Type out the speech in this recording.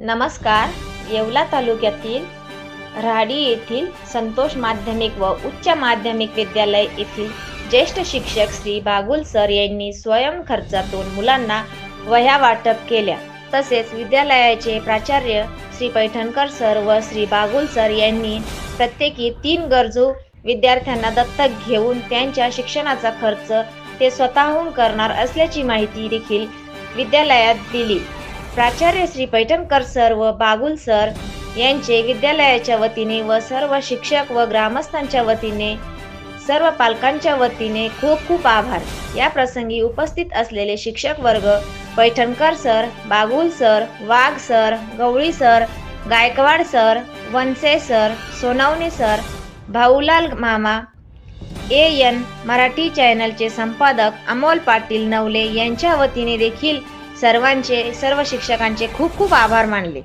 नमस्कार येवला तालुक्यातील राहाडी येथील संतोष माध्यमिक व उच्च माध्यमिक विद्यालय येथील ज्येष्ठ शिक्षक श्री बागुल सर यांनी स्वयं खर्चातून मुलांना वह्या वाटप केल्या. तसेच विद्यालयाचे प्राचार्य श्री पैठणकर सर व श्री बागुल सर यांनी प्रत्येकी तीन गरजू विद्यार्थ्यांना दत्तक घेऊन त्यांच्या शिक्षणाचा खर्च ते स्वतःहून करणार असल्याची माहिती देखील विद्यालयात दिली. प्राचार्य श्री पैठणकर सर व बागुल सर यांचे विद्यालयाच्या वतीने व सर्व शिक्षक व ग्रामस्थांच्या वतीने सर्व पालकांच्या वतीने खूप खूप आभार. या प्रसंगी उपस्थित असलेले शिक्षक वर्ग Paithankar sir Bagul sir Wagh sir Gawali sir Gaikwad sir Wanse sir Sonawane sir Bhaulal मामा ए एन मराठी चॅनलचे संपादक अमोल पाटील नवले यांच्या वतीने देखील सर्वांचे सर्व शिक्षकांचे खूप खूप आभार मानले.